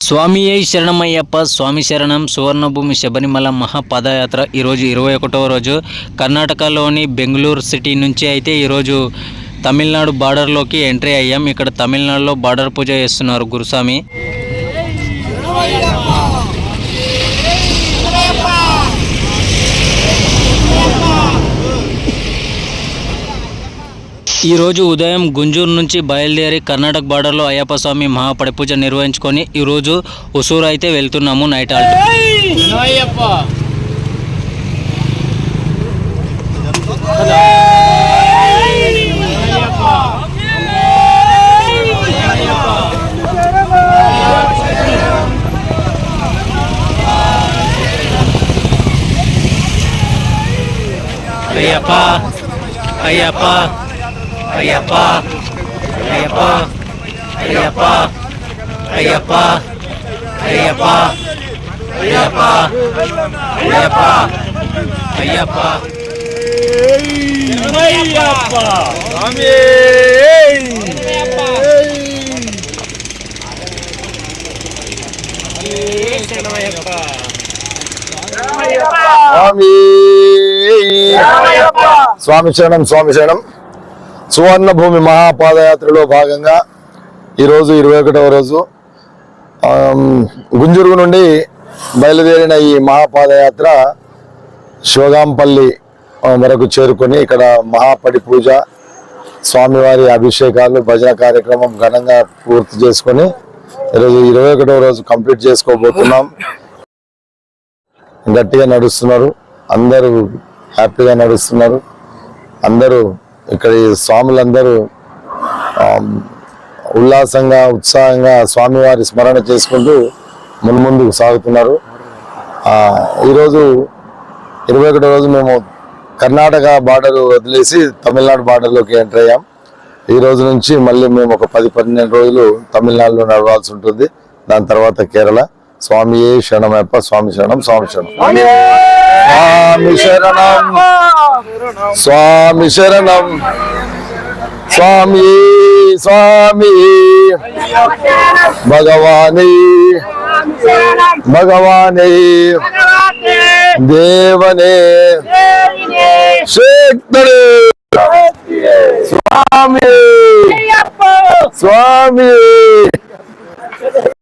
స్వామి శరణమయ్యప్ప స్వామి శరణం సువర్ణభూమి శబరిమల మహాపాదయాత్ర ఈరోజు ఇరవై ఒకటవ రోజు. కర్ణాటకలోని బెంగళూరు సిటీ నుంచి అయితే ఈరోజు తమిళనాడు బార్డర్లోకి ఎంట్రీ అయ్యాం. ఇక్కడ తమిళనాడులో బార్డర్ పూజ చేస్తున్నారు గురుస్వామి. ఈరోజు ఉదయం గుంజూరు నుంచి బయలుదేరి కర్ణాటక బార్డర్లో అయ్యప్ప స్వామి మహాపడిపూజ నిర్వహించుకొని ఈరోజు ఉసూరు అయితే వెళ్తున్నాము నైట్ ఆల్ట్ అయ్యప్ప అయ్యప్ప. అయ్యప్ప అయ్యప్ప అయ్యప్ప అయ్యప్ప అయ్యప్ప అయ్యప్ప అయ్యప్ప అయ్యప్ప స్వామి స్వామి శరణం స్వామి శరణం సువర్ణ భూమి మహాపాదయాత్రలో భాగంగా ఈరోజు ఇరవై ఒకటవ రోజు గుంజురుగు నుండి బయలుదేరిన ఈ మహాపాదయాత్ర శివగాంపల్లి వరకు చేరుకొని ఇక్కడ మహాపడి పూజ స్వామివారి అభిషేకాలు భజన కార్యక్రమం ఘనంగా పూర్తి చేసుకొని ఈరోజు ఇరవై ఒకటవ రోజు కంప్లీట్ చేసుకోబోతున్నాం. గట్టిగా నడుస్తున్నారు. అందరూ హ్యాపీగా నడుస్తున్నారు. అందరూ ఇక్కడ ఈ స్వాములందరూ ఉల్లాసంగా ఉత్సాహంగా స్వామివారి స్మరణ చేసుకుంటూ మున్ముందుకు సాగుతున్నారు. ఈరోజు ఇరవై ఒకటో రోజు మేము కర్ణాటక బార్డర్ వదిలేసి తమిళనాడు బార్డర్లోకి ఎంటర్ అయ్యాం. ఈ రోజు నుంచి మళ్ళీ మేము ఒక పది పన్నెండు రోజులు తమిళనాడులో నడవాల్సి ఉంటుంది. దాని తర్వాత కేరళ. స్వామి శరణమయ్యప్ప స్వామి శరణం స్వామి శరణం. స్వామి శరణం. స్వామి శరణం. స్వామి స్వామి. భగవాని భగవాని. దేవనే. శక్తడే స్వామి. స్వామి.